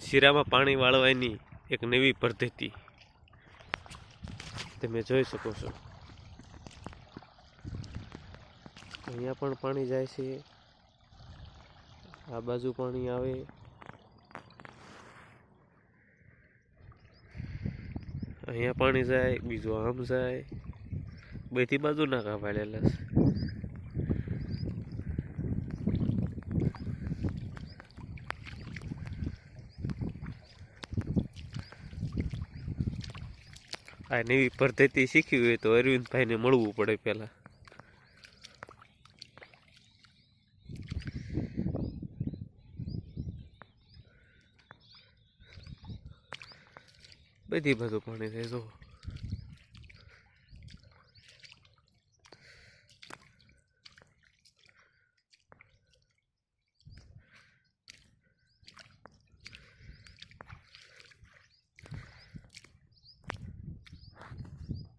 શીરામાં પાણી વાળવાની એક નવી પદ્ધતિ. તમે જોઈ શકો છો. અહીંયા પણ પાણી જાય છે. આ બાજુ પાણી આવે. અહીંયા પાણી જાય, બીજું આમ જાય. બધી બાજુ નાકા પાડેલા છે. આ નવી પદ્ધતિ શીખવી હોય તો અરવિંદભાઈને મળવું પડે પહેલાં. બધી બધું પાણી થાય જો